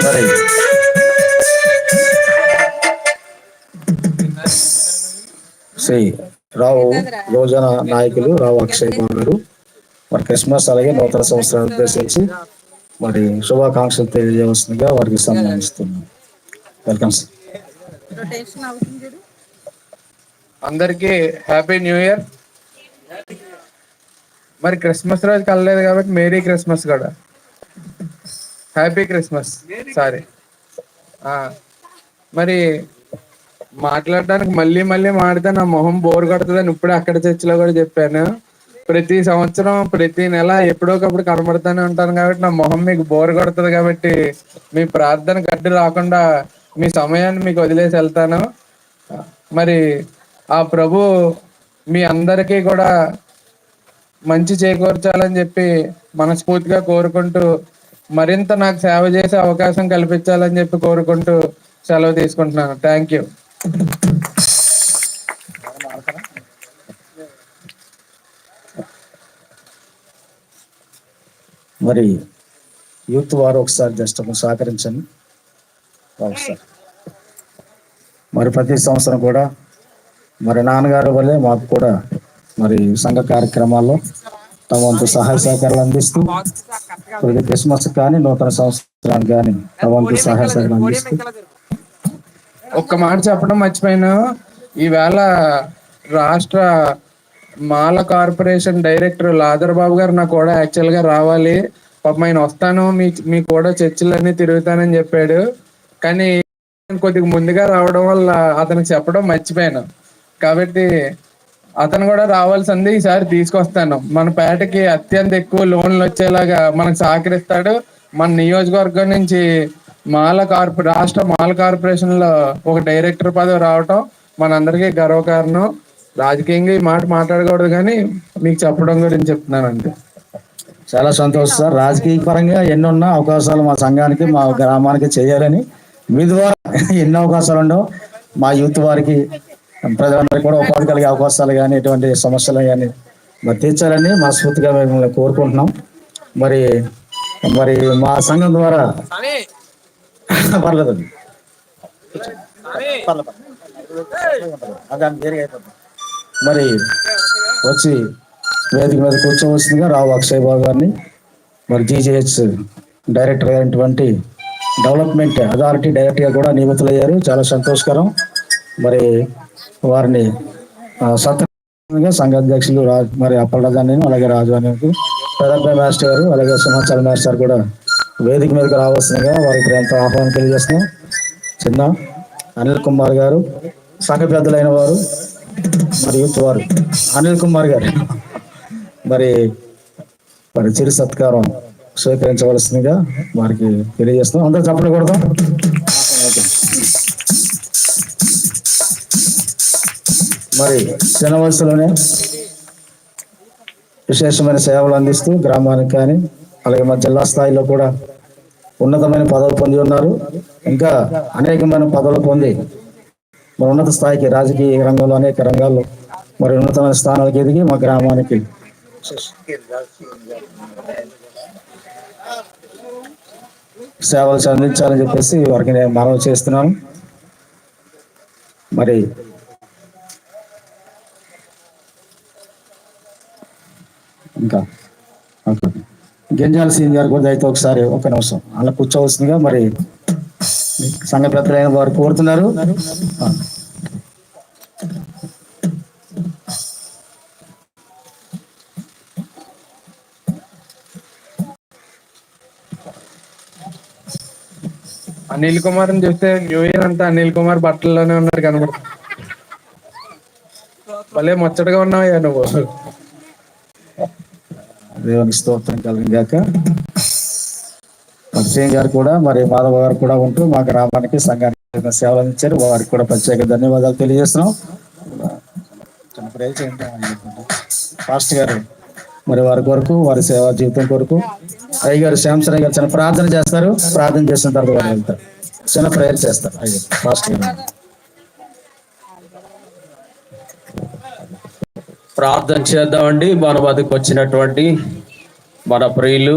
మరి శ్రీ రావు యోజన నాయకులు రావు అక్షయ్ కుమార్ గారు. మరి క్రిస్మస్ అలాగే నూతన సంవత్సరాన్ని ఉద్దేశించి మరి శుభాకాంక్షలు తెలియజేయవలసిందిగా వారికి సన్మానిస్తున్నాం వెల్కమ్ సార్ అందరికీ హ్యాపీ న్యూ ఇయర్. మరి క్రిస్మస్ రోజు కలలేదు కాబట్టి మేరీ క్రిస్మస్ కూడా. హ్యాపీ క్రిస్మస్ సారీ మరి మాట్లాడడానికి మళ్ళీ మళ్ళీ మాడితే నా మొహం బోర్ కొడుతుందని ఇప్పుడే అక్కడ చర్చిలో కూడా చెప్పాను. ప్రతి సంవత్సరం ప్రతి నెల ఎప్పుడోకప్పుడు కనబడుతూనే ఉంటాను కాబట్టి నా మొహం మీకు బోర్ కొడుతుంది కాబట్టి మీ ప్రార్థన గడ్డి రాకుండా మీ సమయాన్ని మీకు వదిలేసి వెళ్తాను. మరి ఆ ప్రభు మీ అందరికీ కూడా మంచి చేకూర్చాలని చెప్పి మనస్ఫూర్తిగా కోరుకుంటూ మరింత నాకు సేవ చేసే అవకాశం కల్పించాలని చెప్పి కోరుకుంటూ సెలవు తీసుకుంటున్నాను. థ్యాంక్ యూ మరి యూత్ వారు ఒకసారి జస్ట్ సహకరించండి. ఒకసారి మరి ప్రతి సంవత్సరం కూడా మరి నాన్నగారు వల్లే మాకు కూడా మరి సంఘ కార్యక్రమాల్లో తమ వంతు సహాయ సహకారాలు అందిస్తూ ప్రతి క్రిస్మస్ కానీ నూతన సంవత్సరానికి కానీ తమ వంతు సహాయ సహకారాలు అందిస్తూ ఒక్క మాట చెప్పడం మర్చిపోయాను. ఈవేళ రాష్ట్ర మాల కార్పొరేషన్ డైరెక్టర్ లాదర్ బాబు గారు నాకు కూడా యాక్చువల్గా రావాలి. పాపం ఆయన వస్తాను. మీ మీ కూడా చర్చిలన్నీ తిరుగుతానని చెప్పాడు. కానీ కొద్దిగా ముందుగా రావడం వల్ల అతనికి చెప్పడం మర్చిపోయాను. కాబట్టి అతను కూడా రావాల్సింది ఈసారి తీసుకొస్తాను. మన పేటకి అత్యంత ఎక్కువ లోన్లు వచ్చేలాగా మనకు సహకరిస్తాడు. మన నియోజకవర్గం నుంచి మాల కార్పొ రాష్ట్ర మాల కార్పొరేషన్లో ఒక డైరెక్టర్ పదవి రావటం మనందరికీ గర్వకారణం. రాజకీయంగా ఈ మాట మాట్లాడకూడదు కానీ మీకు చెప్పడం గురించి చెప్తున్నానండి. చాలా సంతోషం సార్. రాజకీయ పరంగా ఎన్నున్న అవకాశాలు మా సంఘానికి మా గ్రామానికి చేయాలని. మీ ద్వారా ఎన్నో అవకాశాలు ఉండవు. మా యూత్ వారికి ప్రజలందరికీ కూడా ఉపాధి కలిగే అవకాశాలు కానీ ఎటువంటి సమస్యలు కానీ మరి తీర్చాలని మనస్ఫూర్తిగా మేము కోరుకుంటున్నాం. మరి మరి మా సంఘం ద్వారా పర్లేదు. మరి వచ్చి వేదిక మీద కూర్చోవలసిందిగా రావు అక్షయ్ బాబు గారిని మరి జీజేహెచ్ డైరెక్టర్ అయినటువంటి డెవలప్మెంట్ అథారిటీ డైరెక్టర్గా కూడా నియమితులయ్యారు. చాలా సంతోషకరం. మరి వారిని సత్యంగా సంఘ అధ్యక్షులు రాజ్ మరి అప్పలరాజాని అలాగే రాజు అని పెదపై మాస్టర్ గారు అలాగే సింహాచల మాస్టర్ కూడా వేదిక మీదకి రావాల్సిందిగా వారికి ఎంతో ఆహ్వానం తెలియజేస్తున్నాం చిన్న అనిల్ కుమార్ గారు సంఘ పెద్దలైన వారు మరి యూత్ వారు అనిల్ కుమార్ గారు మరి మరి చిరు సత్కారం స్వీకరించవలసిందిగా వారికి తెలియజేస్తున్నాం అందరూ చెప్పలు మరి చిన్న వయసులోనే విశేషమైన సేవలు అందిస్తూ గ్రామానికి కానీ అలాగే మా జిల్లా స్థాయిలో కూడా ఉన్నతమైన పదవులు పొంది ఉన్నారు. ఇంకా అనేకమైన పదవులు పొంది మరి ఉన్నత స్థాయికి రాజకీయ రంగంలో అనేక రంగాల్లో మరి ఉన్నతమైన స్థానాలకు ఎదిగి మా గ్రామానికి సేవలు అందించాలని చెప్పేసి వారికి నేను మనవి చేస్తున్నాను. మరి ఇంకా. ఓకే. గింజాల సీన్ గారు కూడా అయితే ఒకసారి ఒక నిమిషం. అలా కూర్చోవలసిందిగా మరి సంఘ పెద్దలైన వారు కోరుతున్నారు. అనిల్ కుమార్ అని చూస్తే న్యూ ఇయర్ అంతా అనిల్ కుమార్ బట్టల్లోనే ఉన్నాడు కనుక భలే ముచ్చటగా ఉన్నావు నువ్వు. దేవునికి స్తోత్రం కలిగాక పరిచయం గారు కూడా మరి మాధవ గారు కూడా ఉంటూ మా గ్రామానికి సంఘానికి సేవలు అందించారు. వారికి కూడా ప్రత్యేక ధన్యవాదాలు తెలియజేస్తున్నాం. చిన్న పాస్టర్ గారు మరి వారి కొరకు వారి సేవా జీవితం కొరకు. అయ్య గారు శ్యామసరాయ్ గారు చిన్న ప్రార్థన చేస్తారు. ప్రార్థన చేసిన తర్వాత వారు వెళ్తారు. చిన్న ప్రేయర్ చేస్తారు. అయ్యారు పాస్టర్ గారు. ప్రార్థన చేద్దామండి. మన వద్దకు వచ్చినటువంటి మన ప్రియులు